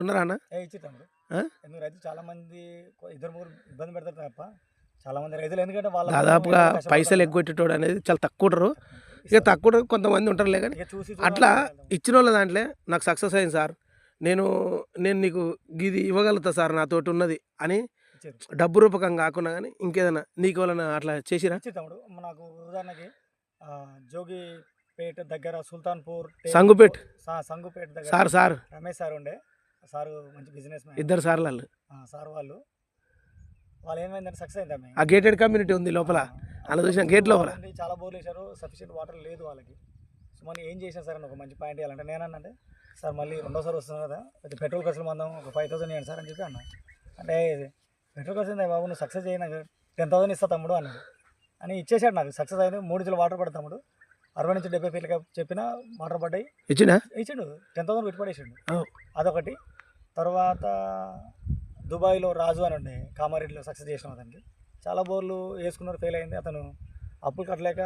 ఉన్నారా అన్న ఏ ఇచ్చి తమ్ముడు ఆ? ఎందుకు చాలా మంది ఇద్దరు ముగ్గురు ఇబ్బంది పెడతారు తప్ప చాలా మంది రైతులు ఎందుకంటే వాళ్ళ దాదాపుగా. పైసలు ఎగ్గొట్టేటోడు అనేది చాలా తక్కువ ఉంటారు ఇక తక్కువ ఉంటారు, కొంతమంది ఉంటారులే కానీ ఇక చూసి అట్లా. ఇచ్చిన వాళ్ళ దాంట్లో నాకు సక్సెస్ అయింది సార్ నేను నేను నీకు ఇది ఇవ్వగలుగుతా సార్ నాతోటి ఉన్నది అని. డబ్బు రూపకం కాకుండా కానీ ఇంకేదైనా నీకు వాళ్ళని అట్లా చేసిరా తమ్ముడు నాకు ఉదాహరణకి జోగిపేట దగ్గర సుల్తాన్పూర్ సంగుపేట్. సంగుపేట దగ్గర సార్ సార్ రమేష్ సార్ ఉండే సారు మంచి బిజినెస్ మ్యాన్ ఇద్దరు సార్లు వాళ్ళు సార్ వాళ్ళు. వాళ్ళు ఏమైందంటే సక్సెస్ అయింది. ఆ గేటెడ్ కమ్యూనిటీ ఉంది లోపల. అలా చూసిన గేట్ లోపల. ఉంది, చాలా బోర్లు వేశారు సఫిషియెంట్ వాటర్ లేదు వాళ్ళకి. సో మనం ఏం చేసినా సార్ అని ఒక మంచి పాయింట్ ఇవ్వాలంటే నేనంటే సార్ మళ్ళీ రెండోసారి వస్తుంది కదా కొంచెం పెట్రోల్ ఖర్చులు మందం ఒక ఫైవ్ థౌసండ్ ఇవ్వండి సార్ అని చెప్పి అన్నా. అంటే పెట్రోల్ ఖర్చు ఏంది బాబు? నువ్వు సక్సెస్ చేయి నాకు టెన్ థౌసండ్ ఇస్తా తమ్ముడు అన్నాడు. అని ఇచ్చేసాడు నాకు. సక్సెస్ అయింది. మూడు ఇంచులు వాటర్ పడతా తమ్ముడు. అరవై నుంచి డెబ్బై ఫీట్లకి చెప్పిన వాటర్ పడ్డాయి. ఇచ్చినా? ఇచ్చిండు. టెన్ థౌసండ్ పెట్టి పడేసిండు ఓ. అదొకటి. తర్వాత దుబాయ్లో రాజు అని ఉండే కామారెడ్డిలో సక్సెస్ చేసిన అతనికి. చాలా బోర్లు వేసుకున్నారు ఫెయిల్ అయింది. అతను అప్పులు కట్టలేక